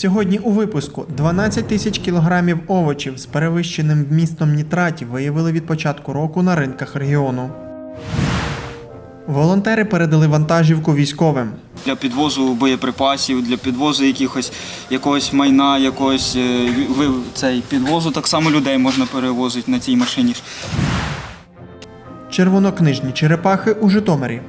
Сьогодні у випуску 12 тисяч кілограмів овочів з перевищеним вмістом нітратів виявили від початку року на ринках регіону. Волонтери передали вантажівку військовим. для підвозу боєприпасів, для підвозу якихось якогось майна, якогось е, цей підвозу. Так само людей можна перевозити на цій машині. Червонокнижні черепахи у Житомирі.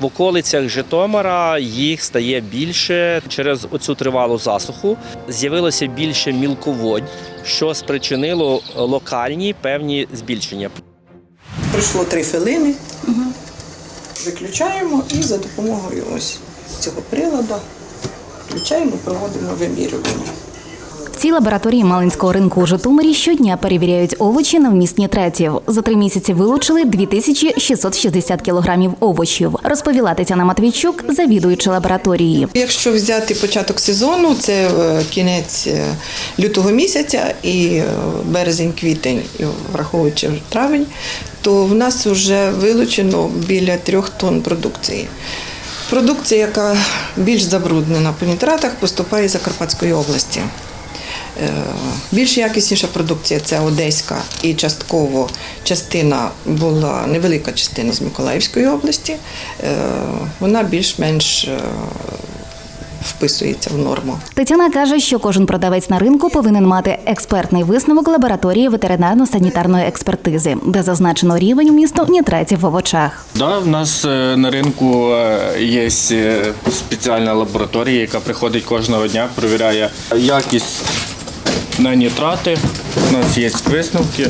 В околицях Житомира їх стає більше через оцю тривалу засуху. З'явилося більше мілководь, що спричинило локальні певні збільшення. Пройшло три хвилини. Виключаємо і за допомогою ось цього приладу включаємо, проводимо вимірювання. В цій лабораторії Малинського ринку у Житомирі щодня перевіряють овочі на вміст нітратів. За три місяці вилучили 2660 кілограмів овочів, розповіла Тетяна Матвійчук, завідуюча лабораторії. Якщо взяти початок сезону, це е, кінець е, лютого місяця і е, березень-квітень, і враховуючи травень, то в нас вже вилучено біля трьох тонн продукції. Продукція, яка більш забруднена по нітратах, поступає з Закарпатської області. Е, Більш якісніша продукція це одеська і частково частина була невелика частина з Миколаївської області. Е, Вона більш-менш е, вписується в норму. Тетяна каже, що кожен продавець на ринку повинен мати експертний висновок лабораторії ветеринарно-санітарної експертизи, де зазначено рівень вмісту нітратів в овочах. Да, в нас на ринку є спеціальна лабораторія, яка приходить кожного дня, перевіряє якість на нітрати. У нас є висновки,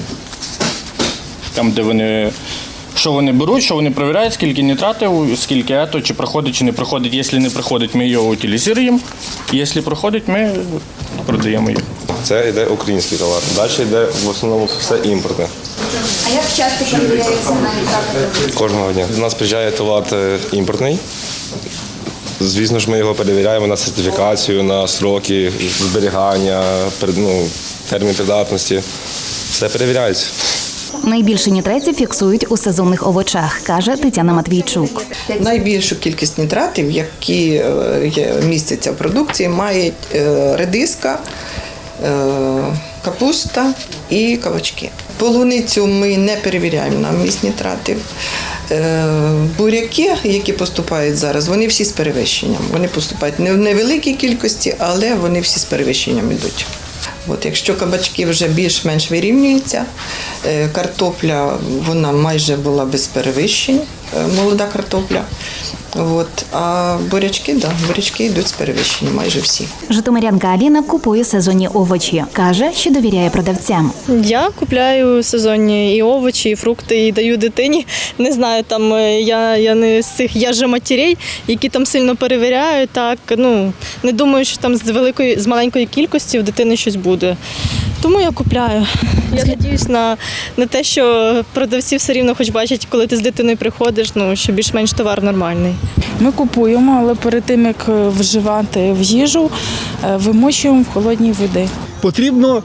там, де вони. Що вони беруть, що вони перевіряють, скільки нітратів, скільки ето, чи проходить, чи не проходить. Якщо не проходить, ми його утилізуємо. Якщо проходить, ми продаємо його. Це йде український товар. Далі йде в основному все імпортне. А як часто перевіряється на нітрати? Кожного дня. До нас приїжджає товар е, імпортний. Звісно ж, ми його перевіряємо на сертифікацію, на сроки зберігання, ну, термін придатності. Все перевіряється. Найбільше нітратів фіксують у сезонних овочах, каже Тетяна Матвійчук. Найбільшу кількість нітратів, які е, містяться в продукції, мають е, редиска, е, капуста і кабачки. Полуницю ми не перевіряємо на вміст нітратів. Е, Буряки, які поступають зараз, вони всі з перевищенням. Вони поступають не в невеликій кількості, але вони всі з перевищенням йдуть. От, якщо кабачки вже більш-менш вирівнюються, е, картопля вона майже була без перевищень, е, молода картопля. От, а бурячки, да, бурячки йдуть з перевищенням, майже всі. Житомирянка Аліна купує сезонні овочі. каже, що довіряє продавцям. Я купляю сезонні і овочі, і фрукти, і даю дитині. Не знаю, там е, я, я не з цих я же матерей, які там сильно перевіряють. Так ну не думаю, що там з великої з маленької кількості в дитини щось буде. Тому я купляю. Я надіюсь на, на те, що продавці все рівно хоч бачать, коли ти з дитиною приходиш, ну що більш-менш товар нормальний. Ми купуємо, але перед тим як е, вживати в їжу, вимощуємо вимочуємо в холодній води. Потрібно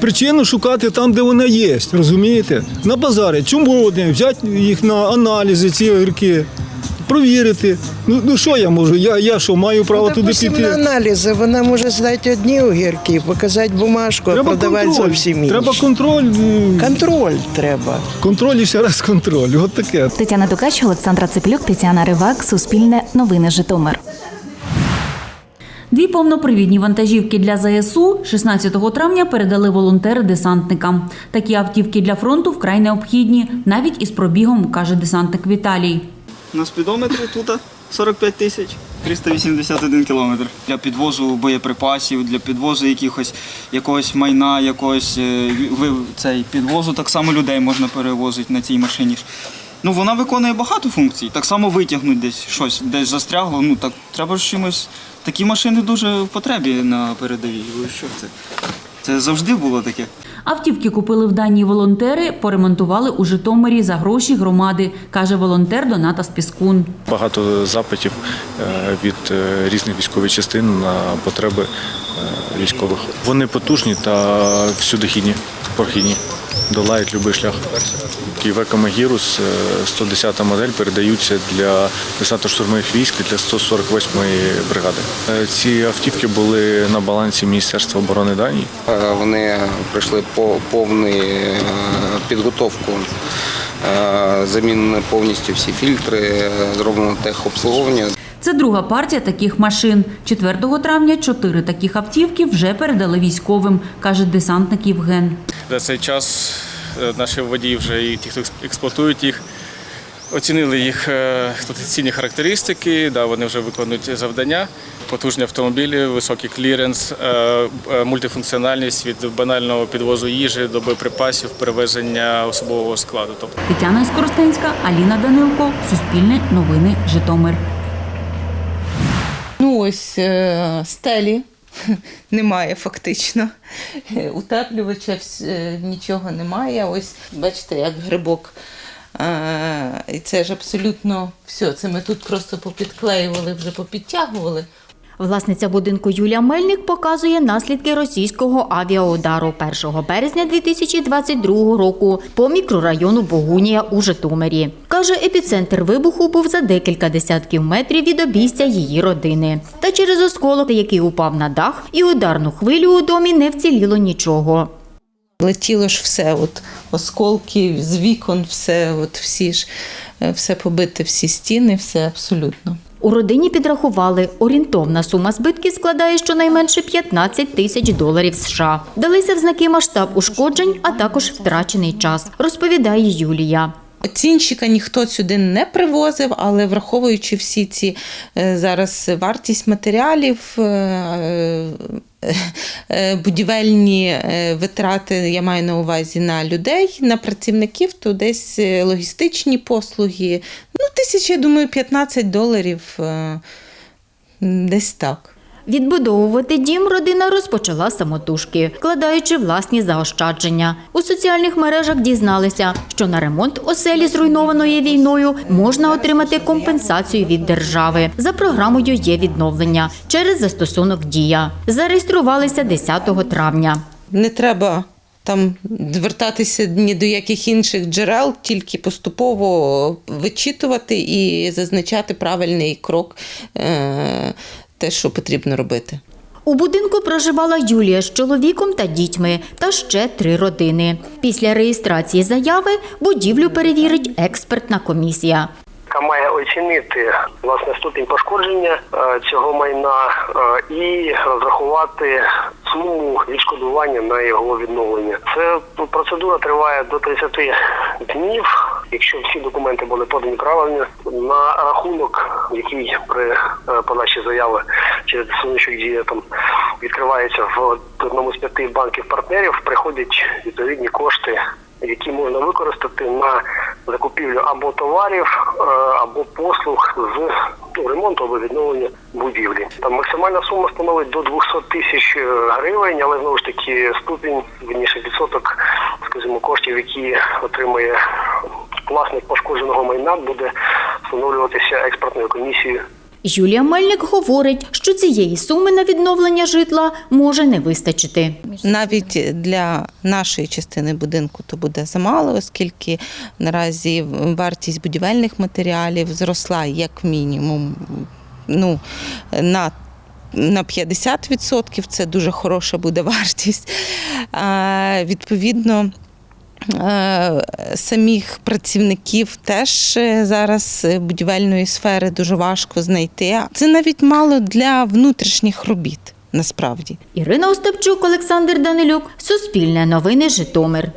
причину шукати там, де вона є, розумієте? На базарі, чому вони, взяти їх на аналізи, ці огірки, провірити. Ну, ну що я можу? Я, я що, маю право туди Допустим, піти? на аналізи вона може здати одні огірки, показати бумажку, а продавати зовсім інші. Треба контроль. е, Контроль треба. Контроль і ще раз контроль. От таке. Тетяна Дукач, Олександра Цеплюк, Тетяна Ривак, Суспільне, Новини Житомир. Дві повнопривідні вантажівки для ЗСУ 16 травня передали волонтери десантникам. Такі автівки для фронту вкрай необхідні, навіть із пробігом, каже десантник Віталій. На спідометрі тут 45 тисяч 381 кілометр. Для підвозу боєприпасів, для підвозу якихось якогось майна, якогось е, цей підвозу. Так само людей можна перевозити на цій машині. Ну вона виконує багато функцій. Так само витягнути десь щось, десь застрягло. Ну так треба ж чимось. Такі машини дуже в потребі на передовій. Ви що це? Це завжди було таке. Автівки купили в дані волонтери, поремонтували у Житомирі за гроші громади, каже волонтер Доната Спіскун. Багато запитів е, від е, різних військових частин на потреби е, військових. Вони потужні та всюдохідні, прохідні. Долають будь-який шлях. Київека Магірус, 110 модель, передаються для десантно-штурмових військ для 148-ї бригади. Е, Ці автівки були на балансі Міністерства оборони Данії. Е, Вони пройшли по повну е, підготовку. Е, Замінені повністю всі фільтри, е, зроблено техобслуговування. Це друга партія таких машин. 4 травня чотири таких автівки вже передали військовим, каже десантник Євген. За цей час е, наші водії вже і ті, хто експлуатують їх, оцінили їх експлуатаційні характеристики, да, вони вже виконують завдання. Потужні автомобілі, високий кліренс, е, е, мультифункціональність від банального підвозу їжі до боєприпасів, перевезення особового складу. Тобто Тетяна Скоростенська, Аліна Данилко, Суспільне новини, Житомир. Ну ось е, стелі немає фактично. Е, Утеплювача е, нічого немає. Ось бачите, як грибок. І це ж абсолютно все. Це ми тут просто попідклеювали, вже попідтягували. Власниця будинку Юлія Мельник показує наслідки російського авіаудару 1 березня 2022 року по мікрорайону Богунія у Житомирі. Каже, епіцентр вибуху був за декілька десятків метрів від обійстя її родини. Та через осколок, який упав на дах, і ударну хвилю у домі не вціліло нічого. Летіло ж все, от осколки з вікон, все, от всі ж, е, все побите, всі стіни, все абсолютно. У родині підрахували, орієнтовна сума збитків складає щонайменше 15 тисяч доларів США. Далися в знаки масштаб ушкоджень, а також втрачений час, розповідає Юлія. Оцінщика ніхто сюди не привозив, але враховуючи всі ці е, зараз вартість матеріалів, е, е, будівельні витрати, я маю на увазі на людей, на працівників, то десь логістичні послуги. Ну, тисяч, я думаю, 15 доларів. Десь так. Відбудовувати дім родина розпочала самотужки, вкладаючи власні заощадження. У соціальних мережах дізналися, що на ремонт оселі, зруйнованої війною, можна отримати компенсацію від держави. За програмою є відновлення через застосунок Дія. Зареєструвалися 10 травня. Не треба там звертатися ні до яких інших джерел, тільки поступово вичитувати і зазначати правильний крок, е, те, що потрібно робити. У будинку проживала Юлія з чоловіком та дітьми та ще три родини. Після реєстрації заяви будівлю перевірить експертна комісія. яка має оцінити власне ступінь пошкодження е, цього майна е, і розрахувати суму відшкодування на його відновлення. Це процедура триває до 30 днів. Якщо всі документи були подані правильно, на рахунок, який при е, подачі заяви через сонячок дія там відкривається в одному з п'яти банків партнерів, приходять відповідні кошти які можна використати на закупівлю або товарів, е, або послуг з ну, ремонту або відновлення будівлі. Там максимальна сума становить до 200 тисяч е, гривень, але знову ж таки ступінь вірніше відсоток, скажімо, коштів, які отримує власник пошкодженого майна, буде встановлюватися експертною комісією Юлія Мельник говорить, що цієї суми на відновлення житла може не вистачити. Навіть для нашої частини будинку то буде замало, оскільки наразі вартість будівельних матеріалів зросла як мінімум ну, на на 50% це дуже хороша буде вартість. А, відповідно, самих працівників теж е, зараз е, будівельної сфери дуже важко знайти. Це навіть мало для внутрішніх робіт. Насправді Ірина Остапчук, Олександр Данилюк, Суспільне новини, Житомир.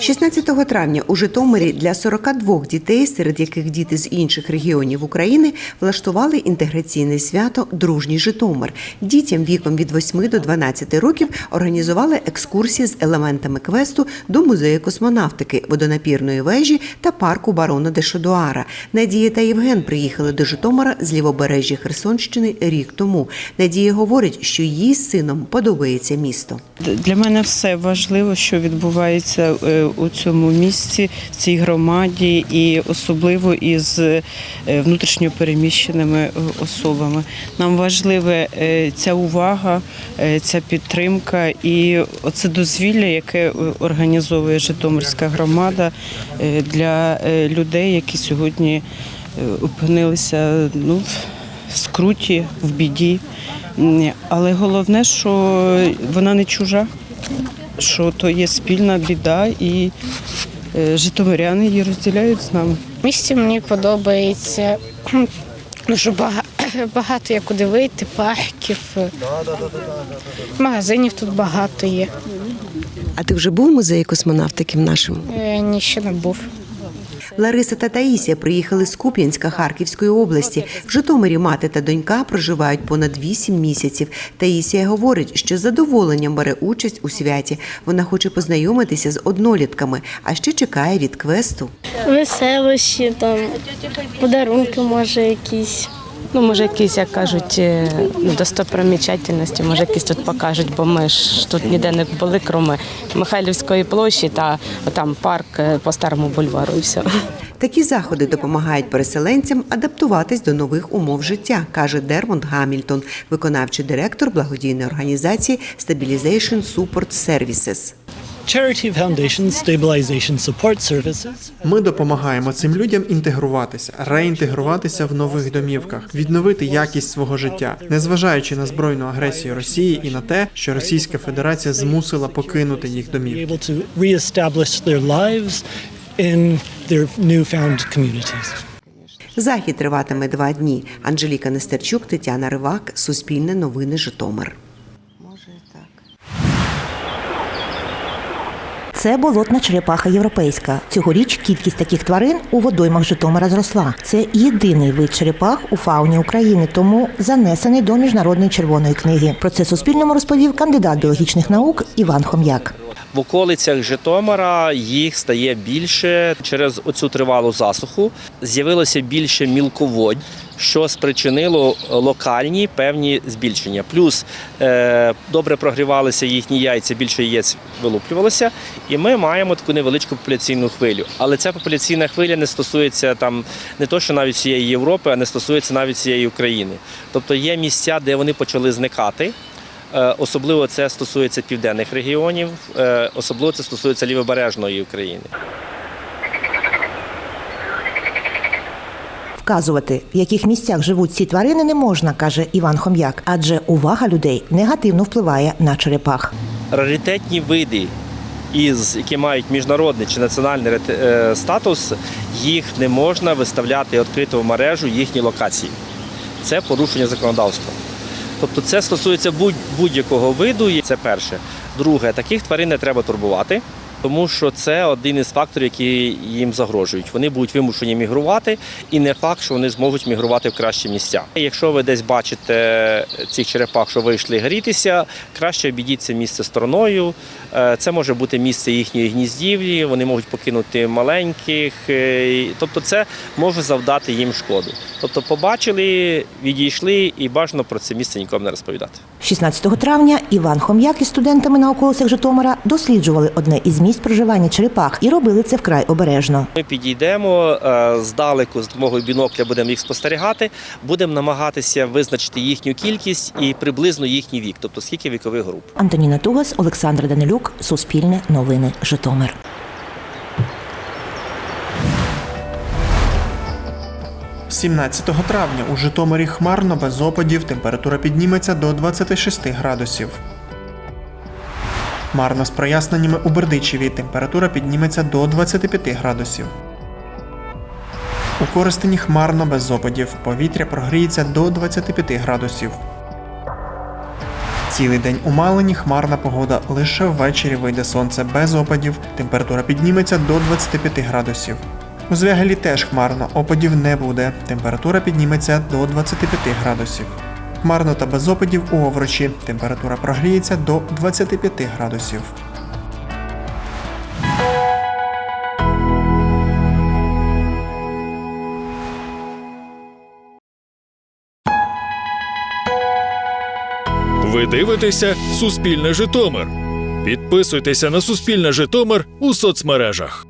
16 травня у Житомирі для 42 дітей, серед яких діти з інших регіонів України, влаштували інтеграційне свято Дружній Житомир. Дітям віком від 8 до 12 років організували екскурсії з елементами квесту до музею космонавтики, водонапірної вежі та парку барона де Шодуара. Надія та Євген приїхали до Житомира з лівобережжя Херсонщини рік тому. Надія говорить, що їй з сином подобається місто. Для мене все важливо, що відбувається е, у цьому місці, в цій громаді, і особливо із е, внутрішньо переміщеними е, особами. Нам важлива е, ця увага, ця підтримка і оце дозвілля, яке організовує Житомирська громада для людей, які сьогодні опинилися ну, в скруті, в біді. Але головне, що вона не чужа, що то є спільна біда, і е, житомиряни її розділяють з нами. В місті мені подобається, дуже що багато є куди вийти, парків. Магазинів тут багато є. А ти вже був в музеї космонавтики в нашому? Е, Ні, ще не був. Лариса та Таїсія приїхали з Куп'янська Харківської області. В Житомирі мати та донька проживають понад вісім місяців. Таїсія говорить, що з задоволенням бере участь у святі. Вона хоче познайомитися з однолітками, а ще чекає від квесту. Веселощі, там подарунки, може, якісь. Ну, може, якісь, як кажуть, е, достопримічательності, може, якісь тут покажуть, бо ми ж тут ніде не були, крім Михайлівської площі та там парк е, по старому бульвару і все. Такі заходи допомагають переселенцям адаптуватись до нових умов життя, каже Дермонд Гамільтон, виконавчий директор благодійної організації Stabilization Support Services. Charity Foundation Stabilization Support Services Ми допомагаємо цим людям інтегруватися, реінтегруватися в нових домівках, відновити якість свого життя, незважаючи на збройну агресію Росії і на те, що Російська Федерація змусила покинути їх домівки. able to reestablish their lives in their newfound communities. Захід триватиме два дні. Анжеліка Нестерчук, Тетяна Ривак, Суспільне новини Житомир. Це болотна черепаха європейська. Цьогоріч кількість таких тварин у водоймах Житомира зросла. Це єдиний вид черепах у фауні України, тому занесений до міжнародної червоної книги. Про це Суспільному розповів кандидат біологічних наук Іван Хом'як. В околицях Житомира їх стає більше через оцю тривалу засуху. З'явилося більше мілководь, що спричинило локальні певні збільшення. Плюс е, добре прогрівалися їхні яйця, більше яєць вилуплювалося, і ми маємо таку невеличку популяційну хвилю. Але ця популяційна хвиля не стосується там не то, що навіть всієї Європи, а не стосується навіть всієї України. Тобто є місця, де вони почали зникати. Е, Особливо це стосується південних регіонів, е, особливо це стосується лівобережної України. Вказувати, в яких місцях живуть ці тварини, не можна, каже Іван Хом'як, адже увага людей негативно впливає на черепах. Раритетні види, із, які мають міжнародний чи національний е, статус, їх не можна виставляти відкрито в мережу їхні локації. Це порушення законодавства. Тобто це стосується будь- будь-якого виду. Це перше. Друге, таких тварин не треба турбувати. Тому що це один із факторів, які їм загрожують. Вони будуть вимушені мігрувати, і не факт, що вони зможуть мігрувати в кращі місця. Якщо ви десь бачите цих черепах, що вийшли грітися, краще обійдіть це місце стороною. Е, Це може бути місце їхньої гніздівлі, вони можуть покинути маленьких, е, тобто це може завдати їм шкоду. Тобто, побачили, відійшли і бажано про це місце нікому не розповідати. 16 травня Іван Хом'як із студентами на околицях Житомира досліджували одне із місць проживання черепах і робили це вкрай обережно. Ми підійдемо е, здалеку з допомогою бінокля, будемо їх спостерігати, будемо намагатися визначити їхню кількість і приблизно їхній вік, тобто скільки вікових груп. Антоніна Тугас, Олександр Данилюк, Суспільне новини Житомир. – 17 травня у Житомирі хмарно без опадів температура підніметься до 26 градусів. Хмарно з проясненнями у Бердичеві температура підніметься до 25 градусів. У Коростені хмарно без опадів. Повітря прогріється до 25 градусів. Цілий день у Малині хмарна погода. Лише ввечері вийде сонце без опадів. Температура підніметься до 25 градусів. У Звягелі теж хмарно, опадів не буде. Температура підніметься до 25 градусів. Хмарно та без опадів у Оврочі. Температура прогріється до 25 градусів. Ви дивитеся Суспільне Житомир. Підписуйтеся на Суспільне Житомир у соцмережах.